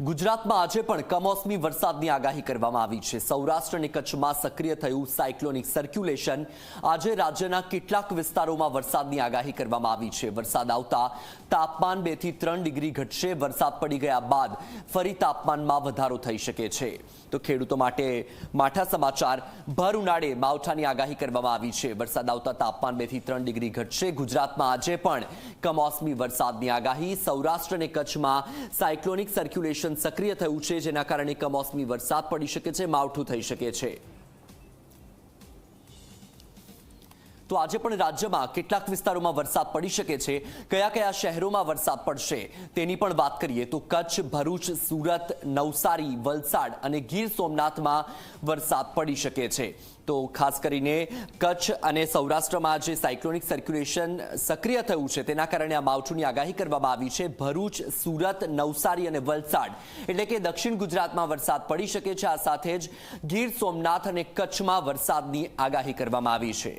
ગુજરાતમાં આજે પણ કમોસમી વરસાદની આગાહી કરવામાં આવી છે. સૌરાષ્ટ્ર અને કચ્છમાં સક્રિય થયું સાયક્લોનિક સર્ક્યુલેશન. આજે રાજ્યના કેટલાક વિસ્તારોમાં વરસાદની આગાહી કરવામાં આવી છે. વરસાદ આવતા તાપમાન બેથી ત્રણ ડિગ્રી ઘટશે. વરસાદ પડી ગયા બાદ ફરી તાપમાનમાં વધારો થઈ શકે છે. તો ખેડૂતો માટે માઠા સમાચાર. ભર ઉનાળે માવઠાની આગાહી કરવામાં આવી છે. વરસાદ આવતા તાપમાન બેથી ત્રણ ડિગ્રી ઘટશે. ગુજરાતમાં આજે પણ કમોસમી વરસાદની આગાહી. સૌરાષ્ટ્ર અને કચ્છમાં સાયક્લોનિક સર્ક્યુલેશન સક્રિય થયું છે જેના કારણે કમોસમી વરસાદ પડી શકે છે માવઠું થઈ શકે છે. તો આજે પણ રાજ્યમાં કેટલાક વિસ્તારોમાં વરસાદ પડી શકે છે. કયા કયા શહેરોમાં વરસાદ પડશે તેની પણ વાત કરીએ તો કચ્છ, ભરૂચ, સુરત, નવસારી, વલસાડ અને ગીર સોમનાથમાં વરસાદ પડી શકે છે. તો ખાસ કરીને કચ્છ અને સૌરાષ્ટ્રમાં જે સાયક્લોનિક સર્ક્યુલેશન સક્રિય થયું છે તેના કારણે આ માવઠુંની આગાહી કરવામાં આવી છે. ભરૂચ, સુરત, નવસારી અને વલસાડ એટલે કે દક્ષિણ ગુજરાતમાં વરસાદ પડી શકે છે. આ સાથે જ ગીર સોમનાથ અને કચ્છમાં વરસાદની આગાહી કરવામાં આવી છે.